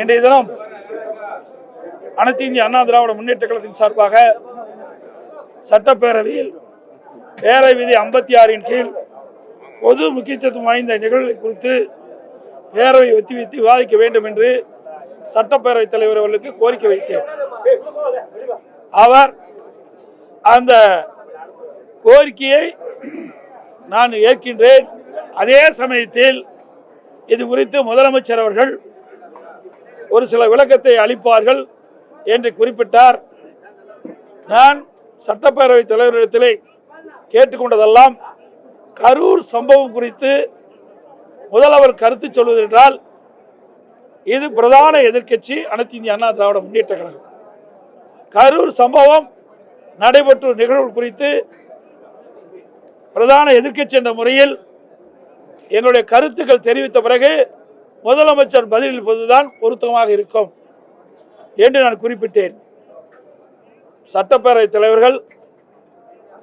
இன்றைய தினம் அனைத்து இந்திய அண்ணா திராவிட முன்னேற்ற கழகத்தின் சார்பாக சட்டப்பேரவையில் பேரவை விதி ஐம்பத்தி ஆறின் கீழ் பொது முக்கியத்துவம் வாய்ந்த நிகழ்வுகளை குறித்து பேரவை ஒத்திவைத்து விவாதிக்க வேண்டும் என்று சட்டப்பேரவைத் தலைவர் அவர்களுக்கு கோரிக்கை வைத்தேன். அவர் அந்த கோரிக்கையை நான் ஏற்கின்றேன். அதே சமயத்தில் இது குறித்து முதலமைச்சர் அவர்கள் ஒரு சில விளக்கத்தை அளிப்பார்கள் என்று குறிப்பிட்டார். நான் சட்டப்பேரவை தலைவரிடத்திலே கேட்டுக்கொண்டதெல்லாம் கரூர் சம்பவம் குறித்து முதல்வர் கருத்து சொல்வது என்றால் இது பிரதான எதிர்க்கட்சி அனைத்து இந்திய அண்ணா திராவிட முன்னேற்ற கழகம். கரூர் சம்பவம் நடைபெற்ற நிகழ்வு குறித்து பிரதான எதிர்க்கட்சி என்ற முறையில் எங்களுடைய கருத்துக்கள் தெரிவித்த பிறகு முதலமைச்சர் பதிலளிப்பதுதான் பொருத்தமாக இருக்கும் என்று நான் குறிப்பிட்டேன். சட்டப்பேரவைத் தலைவர்கள்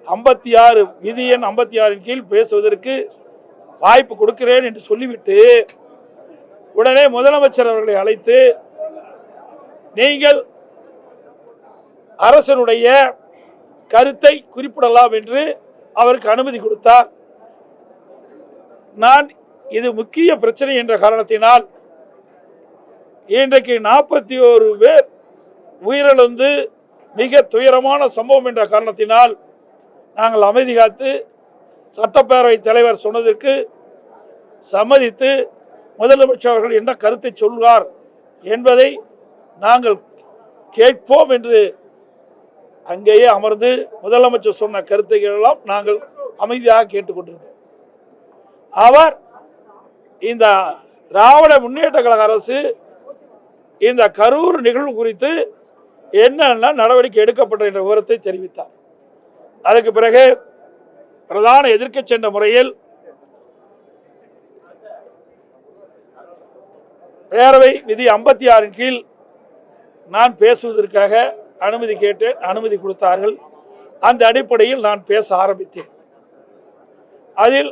ஐம்பத்தி ஆறு விதி எண் ஐம்பத்தி ஆறின் கீழ் பேசுவதற்கு வாய்ப்பு கொடுக்கிறேன் என்று சொல்லிவிட்டு உடனே முதலமைச்சர் அவர்களை அழைத்து நீங்கள் அரசனுடைய கருத்தை குறிப்பிடலாம் என்று அவருக்கு அனுமதி கொடுத்தார். நான் இது முக்கிய பிரச்சனை என்ற காரணத்தினால் இன்றைக்கு நாற்பத்தி ஓரு பேர் உயிரிழந்து மிக துயரமான சம்பவம் என்ற காரணத்தினால் நாங்கள் அமைதி காத்து சட்டப்பேரவை தலைவர் சொன்னதற்கு சம்மதித்து முதலமைச்சர் அவர்கள் என்ன கருத்தை சொல்வார் என்பதை நாங்கள் கேட்போம் என்று அங்கேயே அமர்ந்து முதலமைச்சர் சொன்ன கருத்துக்கள் எல்லாம் நாங்கள் அமைதியாக கேட்டுக்கொண்டிருந்தோம். அவர் இந்த திராவிட முன்னேற்ற கழக அரசு இந்த கரூர் நிகழ்வு குறித்து என்னென்ன நடவடிக்கை எடுக்கப்பட்ட என்ற விவரத்தை தெரிவித்தார். அதுக்கு பிறகு பிரதான எதிர்க்கட்சி சென்ற முறையில் பேரவை விதி ஐம்பத்தி ஆறின் கீழ் நான் பேசுவதற்காக அனுமதி கேட்டேன் அனுமதி கொடுத்தார்கள். அந்த அடிப்படையில் நான் பேச ஆரம்பித்தேன். அதில்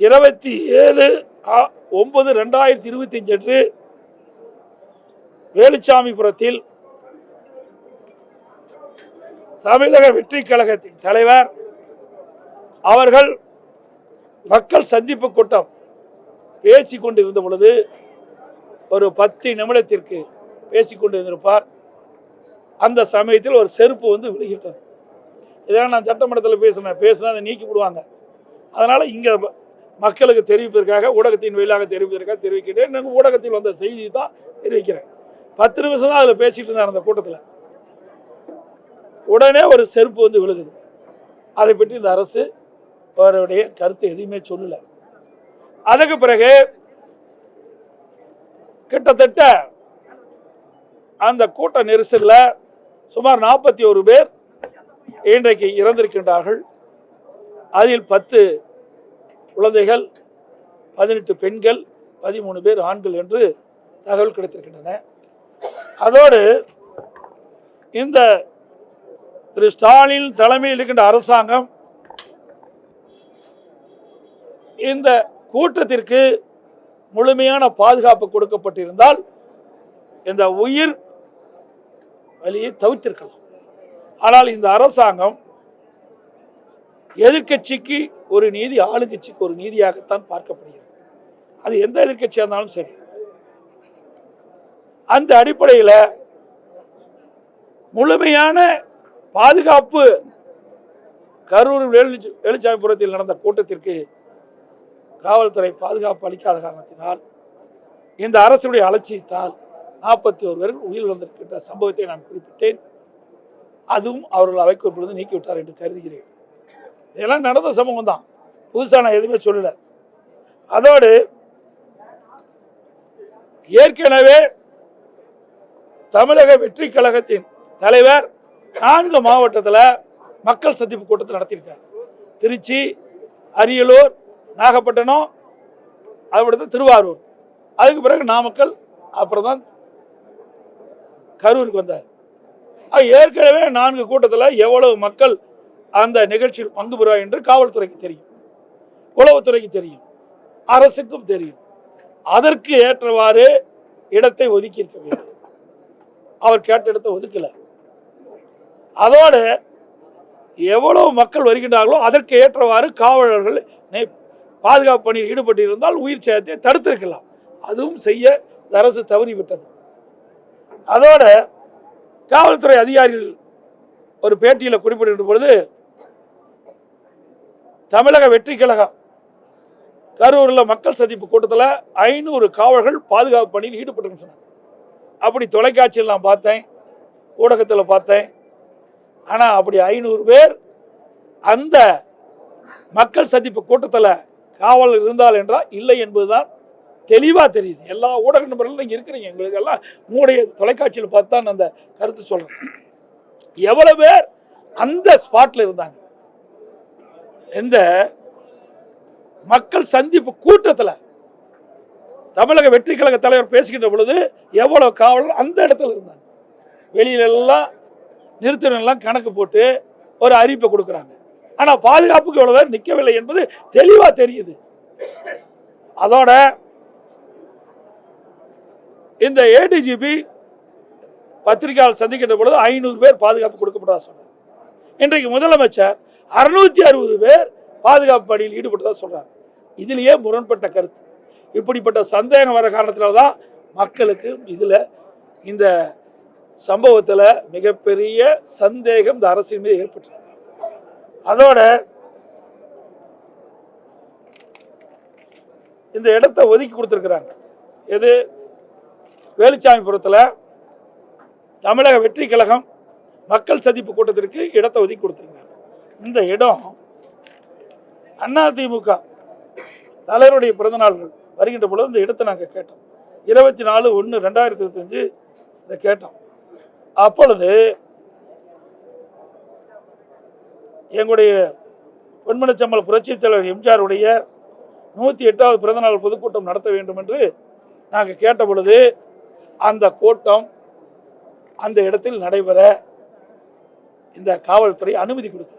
இருபத்தி ஏழு ஆ- ஒன்பது ரெண்டாயிரத்தி இருபத்தி அஞ்சு அன்று வேலுச்சாமிபுரத்தில் தமிழக வெற்றி கழகத்தின் தலைவர் அவர்கள் மக்கள் சந்திப்பு கூட்டம் பேசி கொண்டிருந்த பொழுது ஒரு பத்து நிமிடத்திற்கு பேசிக் கொண்டிருந்திருப்பார். அந்த சமயத்தில் ஒரு செருப்பு வந்து விழுகிட்டது. இதெல்லாம் நான் சட்டமன்றத்தில் பேசினேன். பேசினா அதை நீக்கி விடுவாங்க. அதனால் இங்கே மக்களுக்கு தெரிவிப்பதற்காக ஊடகத்தின் வழியாக தெரிவிப்பதற்காக தெரிவிக்கிறேன் நாங்கள் ஊடகத்தில் வந்த செய்தி தான் தெரிவிக்கிறேன். பத்து நிமிஷம் தான் அதில் பேசிகிட்டு இருந்தார் அந்த கூட்டத்தில். உடனே ஒரு செருப்பு வந்து விழுகுது. அதை பற்றி இந்த அரசு அவருடைய கருத்து எதுவுமே சொல்லலை. அதுக்கு பிறகு கிட்டத்தட்ட அந்த கூட்ட நெரிசலில் சுமார் நாற்பத்தி ஒரு பேர் இன்றைக்கு இறந்திருக்கின்றார்கள். அதில் பத்து குழந்தைகள் பதினெட்டு பெண்கள் பதிமூணு பேர் ஆண்கள் என்று தகவல் கிடைத்திருக்கின்றன. அதோடு இந்த திரு ஸ்டாலின் தலைமையில் இருக்கின்ற அரசாங்கம் இந்த கூட்டத்திற்கு முழுமையான பாதுகாப்பு கொடுக்கப்பட்டிருந்தால் இந்த உயிர் வழியை தவிர்த்திருக்கலாம். ஆனால் இந்த அரசாங்கம் எதிர்க்கட்சிக்கு ஒரு நீதி ஆளுங்கட்சிக்கு ஒரு நீதியாகத்தான் பார்க்கப்படுகிறது. அது எந்த எதிர்கட்சியாக இருந்தாலும் சரி. அந்த அடிப்படையில் முழுமையான பாதுகாப்பு கரூர் வேலுச்சாமிபுரத்தில் நடந்த கூட்டத்திற்கு காவல்துறை பாதுகாப்பு அளிக்காத காரணத்தினால் இந்த அரசுடைய அலட்சியத்தால் நாற்பத்தி ஒரு பேர் உயிரிழந்திருக்கின்ற சம்பவத்தை நான் குறிப்பிட்டேன். அதுவும் அவர்கள் அவைக்குறிப்பிலிருந்து நீக்கிவிட்டார் என்று கருதுகிறேன். இதெல்லாம் நடந்த சமூகம் தான் புதுசாக நான் எதுவுமே சொல்லலை. அதோடு ஏற்கனவே தமிழக வெற்றி கழகத்தின் தலைவர் நான்கு மாவட்டத்தில் மக்கள் சந்திப்பு கூட்டத்தை நடத்தியிருக்கார். திருச்சி அரியலூர் நாகப்பட்டினம் அதுபடுத்து திருவாரூர். அதுக்கு பிறகு நாமக்கல் அப்புறம் தான் கரூருக்கு வந்தார். ஏற்கனவே நான்கு கூட்டத்தில் எவ்வளவு மக்கள் அந்த நிகழ்ச்சியில் பங்கு பெறுவார் என்று காவல்துறைக்கு தெரியும். உளவுத்துறைக்கு தெரியும். அரசுக்கும் தெரியும். அதற்கு ஏற்றவாறு இடத்தை ஒதுக்கி இருக்க வேண்டும். அவர் கேட்ட இடத்தை ஒதுக்கல. அதோடு எவ்வளவு மக்கள் வருகின்றார்களோ அதற்கு ஏற்றவாறு காவலர்கள் பாதுகாப்பு பணியில் ஈடுபட்டிருந்தால் உயிர் சேதத்தை தடுத்திருக்கலாம். அதுவும் செய்ய இந்த அரசு தவறிவிட்டது. அதோட காவல்துறை அதிகாரிகள் ஒரு பேட்டியில் குறிப்பிடுகின்ற பொழுது தமிழக வெற்றி கழகம். கரூரில் மக்கள் சந்திப்பு கூட்டத்தில் ஐநூறு காவல்கள் பாதுகாப்பு பணியில் ஈடுபட்டுன்னு சொன்னாங்க. அப்படி தொலைக்காட்சியில் நான் பார்த்தேன் ஊடகத்தில் பார்த்தேன். ஆனால் அப்படி ஐநூறு பேர் அந்த மக்கள் சந்திப்பு கூட்டத்தில் காவல் இருந்தால் என்றால் இல்லை என்பதுதான் தெளிவாக தெரியுது. எல்லா ஊடக நபர்களும் நீங்கள் இருக்கிறீங்க. எங்களுக்கு எல்லாம் உங்களுடைய தொலைக்காட்சியில் பார்த்து தான் நான் அந்த கருத்து சொல்கிறேன் எவ்வளோ பேர் அந்த ஸ்பாட்டில் இருந்தாங்க. இந்த மக்கள் சந்திப்பு கூட்டத்தில் தமிழக வெற்றி கழக தலைவர் பேசுகின்ற பொழுது எவ்வளோ காவலர் அந்த இடத்துல இருந்தாங்க. வெளியிலெல்லாம் நிறுத்தினெல்லாம் கணக்கு போட்டு ஒரு அறிவிப்பை கொடுக்குறாங்க. ஆனால் பாதுகாப்புக்கு எவ்வளோ பேர் நிற்கவில்லை என்பது தெளிவாக தெரியுது. அதோட இந்த ஏடிஜிபி பத்திரிகையாளர் சந்திக்கின்ற பொழுது ஐநூறு பேர் பாதுகாப்பு கொடுக்கப்பட்டதா சொன்னார். இன்றைக்கு முதலமைச்சர் அறுநூத்தி அறுபது பேர் பாதுகாப்பு பணியில் ஈடுபட்டதாக சொல்கிறார் இதிலேயே முரண்பட்ட கருத்து. இப்படிப்பட்ட சந்தேகம் வர காரணத்தினால தான் மக்களுக்கு இதில் இந்த சம்பவத்தில் மிகப்பெரிய சந்தேகம் இந்த அரசின் மீது ஏற்பட்டது. அதோட இந்த இடத்த ஒதுக்கி கொடுத்துருக்குறாங்க. எது? வேலுச்சாமிபுரத்தில் தமிழக வெற்றி கழகம் மக்கள் சந்திப்பு கூட்டத்திற்கு இடத்தை ஒதுக்கி கொடுத்துருக்குறாங்க. இந்த இடம் அதிமுக தலைவருடைய பிறந்தநாள்கள் வருகின்ற பொழுது இந்த இடத்தை நாங்கள் கேட்டோம். இருபத்தி நாலு ஒன்று ரெண்டாயிரத்தி இருபத்தஞ்சு இதை கேட்டோம். அப்பொழுது எங்களுடைய பொன்மனச்சம்பல் புரட்சித் தலைவர் எம்ஜிஆருடைய நூற்றி எட்டாவது பிறந்தநாள் பொதுக்கூட்டம் நடத்த வேண்டும் என்று நாங்கள் கேட்ட பொழுது அந்த கூட்டம் அந்த இடத்தில் நடைபெற இந்த காவல்துறை அனுமதி கொடுக்குது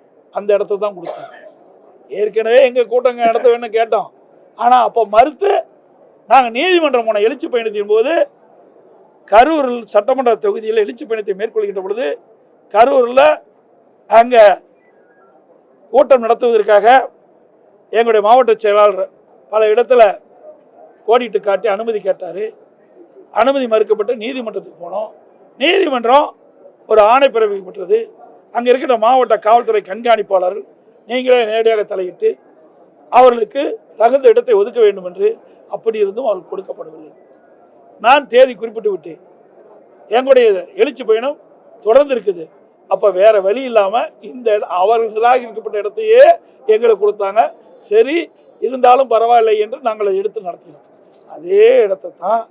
அந்த இடத்த தான் கொடுத்தோம் ஏற்கனவே எங்கள் கூட்டங்க இடத்த வேணும்னு கேட்டோம். ஆனால் அப்போ மறுத்து நாங்கள் நீதிமன்றம் போன எழுச்சி பயணத்தின் போது கரூரில் சட்டமன்ற தொகுதியில் எழுச்சி பயணத்தை மேற்கொள்கின்ற பொழுது கரூரில் அங்கே கூட்டம் நடத்துவதற்காக எங்களுடைய மாவட்ட செயலாளர் பல இடத்துல கோடிட்டு காட்டி அனுமதி கேட்டார். அனுமதி மறுக்கப்பட்டு நீதிமன்றத்துக்கு போனோம். நீதிமன்றம் ஒரு ஆணை பிறப்பிக்கப்பட்டது அங்கே இருக்கிற மாவட்ட காவல்துறை கண்காணிப்பாளர்கள் நீங்களே நேரடியாக தலையிட்டு அவர்களுக்கு தகுந்த இடத்தை ஒதுக்க வேண்டும் என்று அப்படி இருந்தும் அவர்கள் கொடுக்கப்படவில்லை நான் தேதி குறிப்பிட்டு விட்டேன். எங்களுடைய எழுச்சி பயணம் தொடர்ந்து இருக்குது. அப்போ வேற வழி இல்லாமல் இந்த இட- அவர்கள் நிராகரிக்கப்பட்ட இடத்தையே எங்களுக்கு கொடுத்தாங்க. சரி இருந்தாலும் பரவாயில்லை என்று நாங்கள் எடுத்து நடத்தினோம். அதே இடத்தை தான்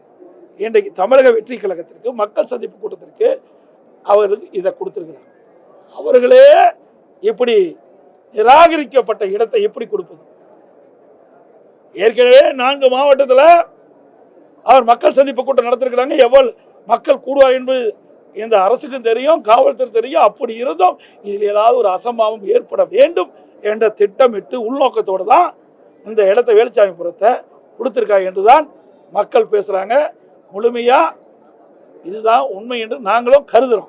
இன்றைக்கு தமிழக வெற்றி கழகத்திற்கு மக்கள் சந்திப்பு கூட்டத்திற்கு அவர்களுக்கு இதை கொடுத்துருக்கிறாங்க. அவர்களே இப்படி நிராகரிக்கப்பட்ட இடத்தை எப்படி கொடுப்பது? ஏற்கனவே நான்கு மாவட்டத்தில் அவர் மக்கள் சந்திப்பு கூட்டம் நடத்திருக்கிறாங்க. எவ்வளவு மக்கள் கூடுவார் என்பது இந்த அரசுக்கும் தெரியும் காவல்துறை தெரியும். அப்படி இருந்தும் இதில் ஏதாவது ஒரு அசம்பாவம் ஏற்பட வேண்டும் என்ற திட்டமிட்டு உள்நோக்கத்தோடு தான் இந்த இடத்த வேலுச்சாமிபுரத்தை கொடுத்துருக்காங்க என்று தான் மக்கள் பேசுகிறாங்க முழுமையாக இதுதான் உண்மை என்று நாங்களும் கருதுகிறோம்